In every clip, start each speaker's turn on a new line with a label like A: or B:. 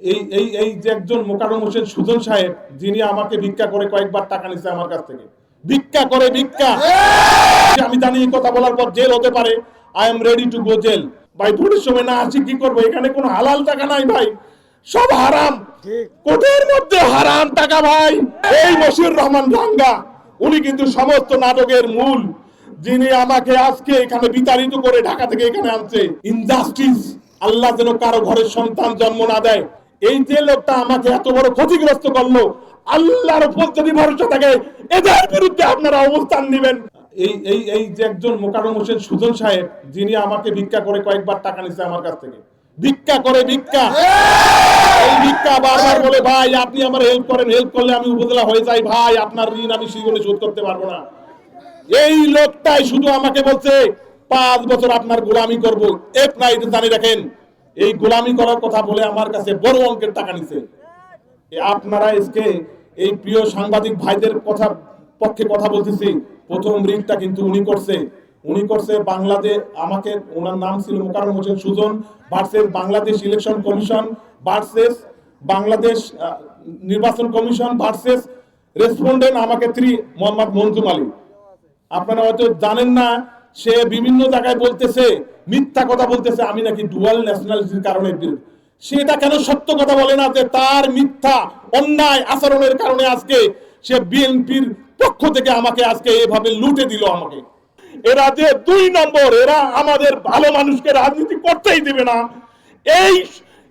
A: এই এই এই যে একজন মোকারম হোসেন সুজন সাহেব যিনি আমাকে ভিক্ষা করে কয়েকবার টাকা নিছে আমার কাছ থেকে। ভিক্ষা করে ভিক্ষা! আমি জানি এই কথা বলার পর জেল হতে পারে। I am ready to go jail ভাই ভোটের সময় না আসি কি করব? এখানে কোনো হালাল টাকা নাই ভাই। সব হারাম। কোটের মধ্যে হারাম টাকা ভাই। এই মশিউর রহমান ভাঙ্গা উনি কিন্তু সমস্ত নাটকের মূল। যিনি আমাকে আজকে এখানে বিতাড়িত করে ঢাকা থেকে এখানে আনছে। ইনজাস্টিস আল্লাহ যেন কারও ঘরের সন্তান জন্ম না দেয়। এই যে লোকটা আমাকে এত বড় ক্ষতিগ্রস্ত করল, আল্লাহর উপর যদি ভরসা থাকে, এদের বিরুদ্ধে আপনারা অবস্থান নেবেন। এই এই এই যে একজন মোকারম হোসেন সুজন সাহেব, যিনি আমাকে ভিক্ষা করে কয়েকবার টাকা নিছে আমার কাছ থেকে। ভিক্ষা করে ভিক্ষা। এই ভিক্ষা বারবার বলে, ভাই, আপনি আমার হেল্প করেন হেল্প করলে আমি উপজেলা হয়ে যাই। ভাই, আপনার ঋণ আমি শোধ করতে পারব না। এই লোকটাই শুধু আমাকে বলছে, পাঁচ বছর আপনার গোলামি করব। এক না এটা জানি রাখেন এই গোলামি করার কথা বলে আমার কাছে বড় অঙ্কের টাকা নিছে। আপনারা আজকে এই প্রিয় সাংবাদিক ভাইদের কথা পক্ষে কথা বলতেছি। প্রথম ঋণটা কিন্তু উনি করছে। উনি করছে বাংলাদেশ আমাকে ওনার নাম ছিল Mokarram Hossain Sujan versus Bangladesh election commission versus Bangladesh নির্বাচন কমিশন ভার্সেস রেসপন্ডেন্ট আমাকে থ্রি মোহাম্মদ মঞ্জুম আলী। আপনারা হয়তো জানেন না, সে বিভিন্ন জায়গায় বলতেছে মিথ্যা কথা বলতেছে, আমি নাকি ডুয়াল ন্যাশনালিটির কারণে বিরোধী। সেটা কেন সত্য কথা বলে না যে তার মিথ্যা, অন্যায় আচরণের কারণে আজকে সে বিএনপির পক্ষ থেকে আমাকে আজকে এভাবে লুটে দিল আমাকে? এরা যে দুই নম্বর, এরা আমাদের ভালো মানুষকে রাজনীতি করতেই দিবে না। এই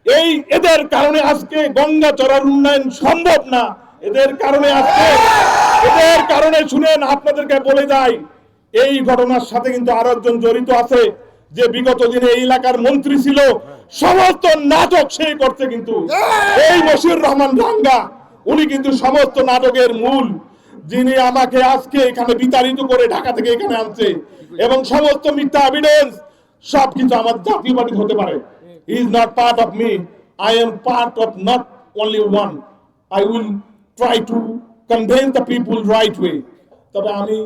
A: এই এদের কারণে আজকে গঙ্গা চড়ার উন্নয়ন সম্ভব না। এদের কারণে আজকে, এদের কারণে শুনেন, আপনাদেরকে বলে যাই, এই ঘটনার সাথে কিন্তু আরও একজন জড়িত আছে। যে বিগত দিনে এই এলাকার মন্ত্রী ছিল, সমস্ত নাটক সে করছে কিন্তু। এই বশির রহমান ভাঙ্গা, উনি কিন্তু সমস্ত নাটকের মূল, যিনি আমাকে আজকে এখানে বিতাড়িত করে ঢাকা থেকে এখানে আনছে। এবং সমস্ত মিথ্যা এভিডেন্স সব কিছু আমার জাতীয় পার্টি হতে পারে। Is not part of me I am part of not only one I will try to convince the people right way তবে আমি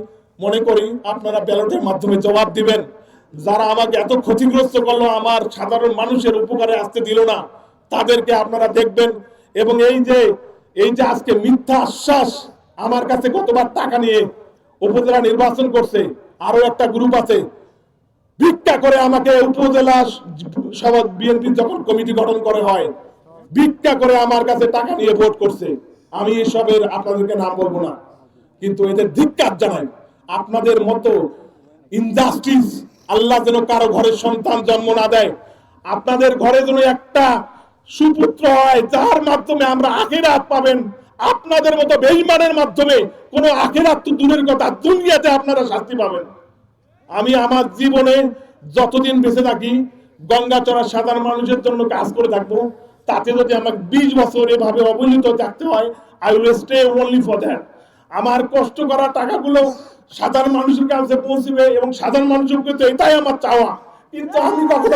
A: মনে করি আপনারা ব্যালটের মাধ্যমে জবাব দিবেন। যারা আমাকে এত ক্ষতিগ্রস্ত করল, আমার সাধারণ মানুষের উপকারে আসতে দিল না। তাদেরকে আপনারা দেখবেন এবং এই যে এই যে আজকে মিথ্যা আশ্বাস আমার কাছে কতবার টাকা নিয়ে উপজেলা নির্বাচন করছে আরও একটা গ্রুপ আছে। ভিক্ষা করে আমাকে উপজেলা সভা বিএনপি যখন কমিটি গঠন করে হয়, ভিক্ষা করে আমার কাছে টাকা নিয়ে ভোট করছে। আমি এসবের আপনাদেরকে নাম বলব না। কিন্তু এদের ধিক্কার জানাই। আপনাদের মতো ইনজাস্টিস আল্লাহ যেন কারও ঘরের সন্তান জন্ম না দেয়। আপনাদের ঘরে যেন একটা সুপুত্র হয়, যার মাধ্যমে আমরা আখেরাত পাবেন। আপনাদের মতো বেইমানের মাধ্যমে কোনো আখেরাত তো দূরের কথা, দুনিয়াতে আপনারা শাস্তি পাবেন। আমি আমার জীবনে যতদিন বেঁচে থাকি গঙ্গাচড়া সাধারণ মানুষের জন্য কাজ করে থাকব, তাতে যদি আমাকে বিশ বছর এভাবে অবহেলিত থাকতে হয় I will stay only for that আমার কষ্ট করা টাকাগুলো সাধারণ মানুষের কাছে পৌঁছবে এবং সাধারণ মানুষের কাছে এটাই আমার চাওয়া। কিন্তু আমি কখনো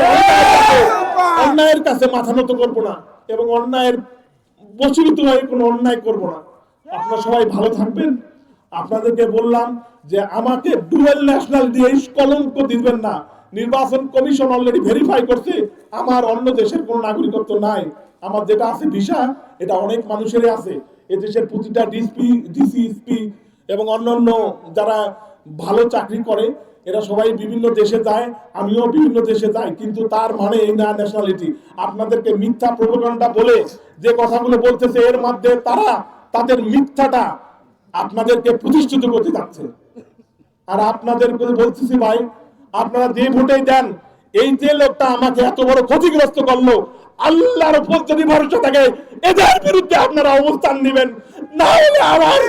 A: অন্যায়ের কাছে- মাথা নত করব না এবং অন্যায়ের বসীভূত হয়ে কোনো অন্যায় করব না। আপনারা সবাই ভালো থাকবেন। আপনাদেরকে বললাম যে আমাকে ডুয়েল ন্যাশনাল দিয়ে কলঙ্ক দিবেন না। নির্বাচন কমিশন অলরেডি ভেরিফাই করছে আমার অন্য দেশের কোনো নাগরিকত্ব নাই। আমার যেটা আছে ভিসা এটা অনেক মানুষেরই আছে। এ দেশের প্রতিটা ডিসপি ডিসিএসপি এবং অন্যান্য যারা ভালো চাকরি করে, এরা সবাই বিভিন্ন দেশে যায়, আমিও বিভিন্ন দেশে যাই, কিন্তু তার মানে এই না ন্যাশনালিটি আপনাদেরকে মিথ্যা প্রবণতা বলে যে কথাগুলো বলতেছে, এর মধ্যে তারা তাদের মিথ্যাটা আপনাদেরকে প্রতিষ্ঠিত করতে যাচ্ছে। আর আপনাদের বলতেছি ভাই, আপনারা যে ভোটেই দেন, এই যে লোকটা আমাকে এত বড় ক্ষতিগ্রস্ত করল আল্লাহর উপর যদি ভরসা থাকে এদের বিরুদ্ধে আপনারা অবস্থান নেবেন। না হলে আমার